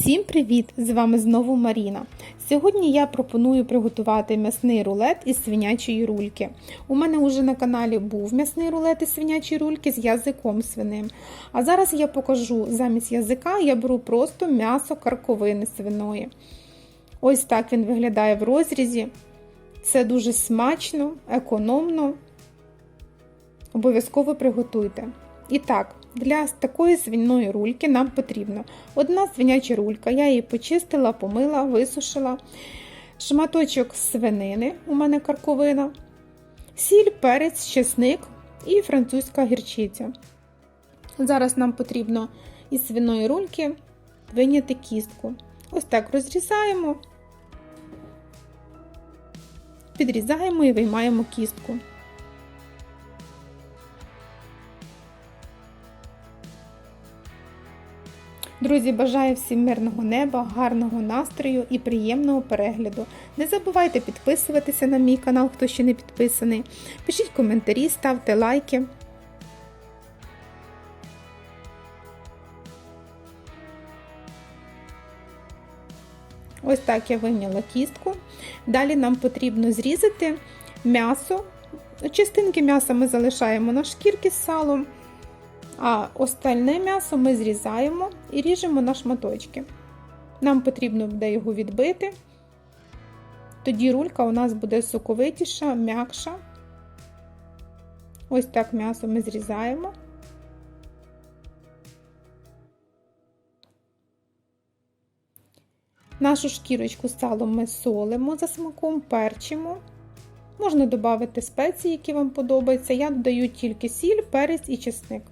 Всім привіт! З вами знову Маріна. Сьогодні я пропоную приготувати м'ясний рулет із свинячої рульки. У мене вже на каналі був м'ясний рулет із свинячої рульки з язиком свиним. А зараз я покажу замість язика я беру просто м'ясо карковини свиної. Ось так він виглядає в розрізі. Це дуже смачно, економно. Обов'язково приготуйте. І так, для такої свиної рульки нам потрібно одна свиняча рулька, я її почистила, помила, висушила, шматочок свинини, у мене карковина, сіль, перець, чесник і французька гірчиця. Зараз нам потрібно із свиної рульки виняти кістку. Ось так розрізаємо, підрізаємо і виймаємо кістку. Друзі, бажаю всім мирного неба, гарного настрою і приємного перегляду. Не забувайте підписуватися на мій канал, хто ще не підписаний. Пишіть коментарі, ставте лайки. Ось так я вийняла кістку. Далі нам потрібно зрізати м'ясо. Частинки м'яса ми залишаємо на шкірки з салом. А остальне м'ясо ми зрізаємо і ріжемо на шматочки. Нам потрібно буде його відбити, тоді рулька у нас буде соковитіша, м'якша. Ось так м'ясо ми зрізаємо. Нашу шкірочку з салом ми солимо за смаком, перчимо. Можна додати спеції, які вам подобаються. Я додаю тільки сіль, перець і чесник.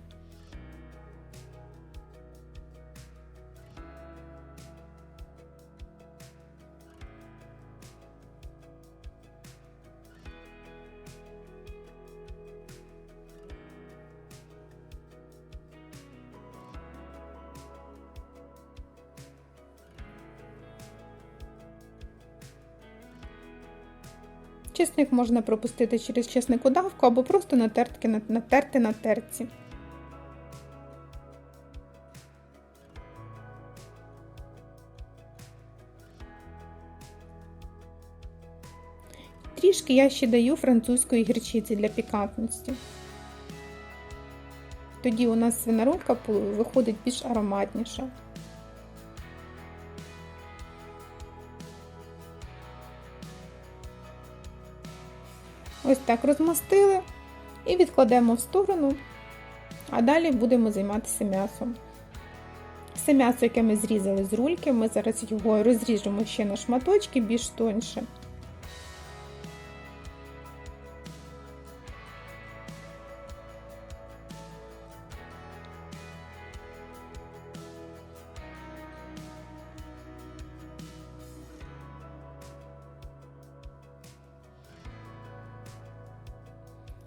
Чесник можна пропустити через чесникодавку або просто натерти на, натерти на терці. Трішки я ще даю французької гірчиці для пікантності. Тоді у нас свиноролька виходить більш ароматніша. Ось так розмастили і відкладемо в сторону, а далі будемо займатися м'ясом. Все м'ясо, яке ми зрізали з рульки, ми зараз його розріжемо ще на шматочки більш тоньше.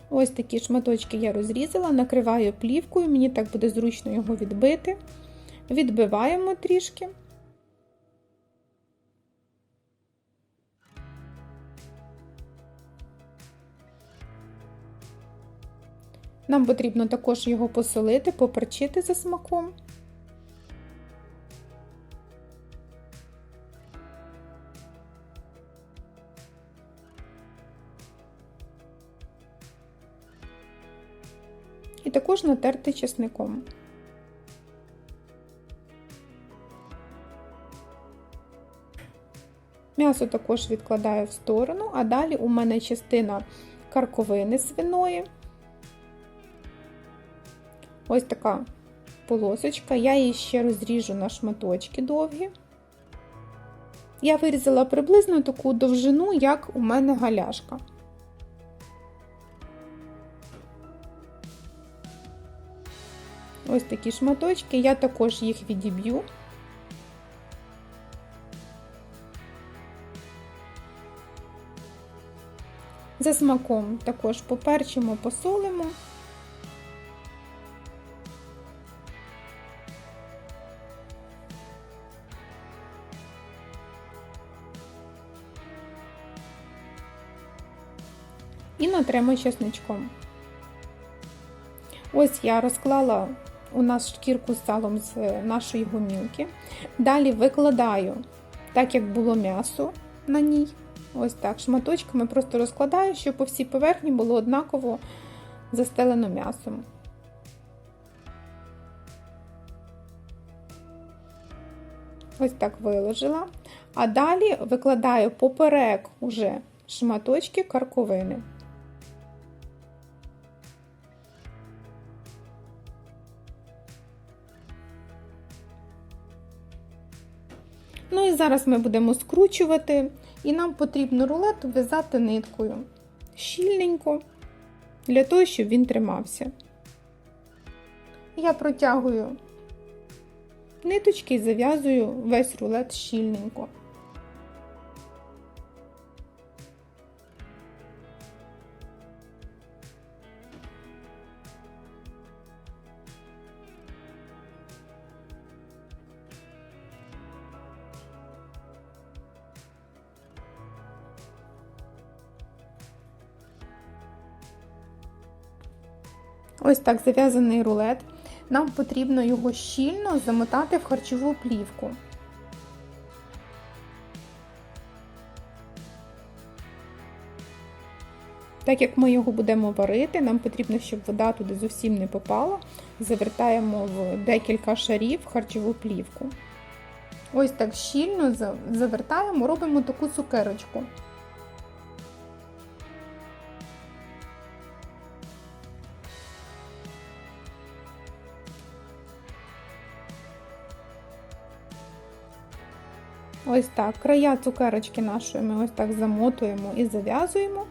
Ось такі шматочки я розрізала, накриваю плівкою, мені так буде зручно його відбити. Відбиваємо трішки. Нам потрібно також його посолити, поперчити за смаком. І також натерти чесником. М'ясо також відкладаю в сторону, а далі у мене частина карковини свиної. Ось така полосочка, я її ще розріжу на шматочки довгі. Я вирізала приблизно таку довжину, як у мене галяшка. Ось такі шматочки, я також їх відіб'ю. За смаком також поперчимо, посолимо. І натремо чесничком. Ось я розклала у нас шкірку з салом з е, нашої гомілки. Далі викладаю, так як було м'ясо на ній. Ось так, шматочками просто розкладаю, щоб по всій поверхні було однаково застелено м'ясом. Ось так виложила. А далі викладаю поперек уже шматочки карковини. Ну і зараз ми будемо скручувати, і нам потрібно рулет в'язати ниткою щільненько, для того, щоб він тримався. Я протягую ниточки і зав'язую весь рулет щільненько. Ось так зав'язаний рулет. Нам потрібно його щільно замотати в харчову плівку. Так як ми його будемо варити, нам потрібно, щоб вода туди зовсім не попала. Завертаємо в декілька шарів харчову плівку. Ось так щільно завертаємо, робимо таку цукерочку. Ось так. Края цукерочки нашої ми ось так замотуємо і зав'язуємо.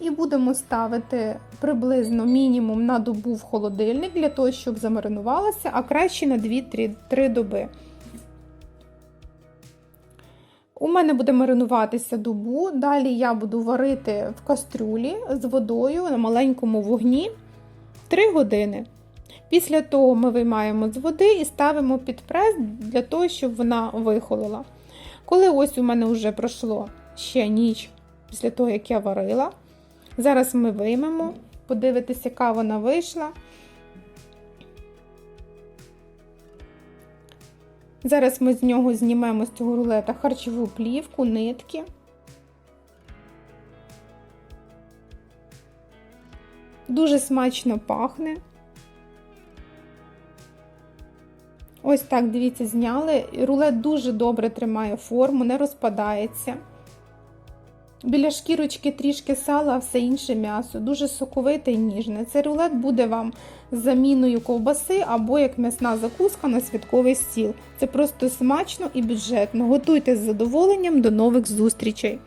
І будемо ставити приблизно мінімум на добу в холодильник, для того, щоб замаринувалося, а краще на 2-3 доби. У мене буде маринуватися добу, далі я буду варити в кастрюлі з водою на маленькому вогні 3 години. Після того ми виймаємо з води і ставимо під прес для того, щоб вона вихолола. Коли ось у мене вже пройшло ще ніч після того, як я варила, зараз ми виймемо, подивитися, яка вона вийшла. Зараз ми з нього знімемо з цього рулета харчову плівку, нитки. Дуже смачно пахне. Ось так, дивіться, зняли. Рулет дуже добре тримає форму, не розпадається. Біля шкірочки трішки сала, а все інше м'ясо. Дуже соковите і ніжне. Цей рулет буде вам заміною ковбаси або як м'ясна закуска на святковий стіл. Це просто смачно і бюджетно. Готуйте з задоволенням, до нових зустрічей!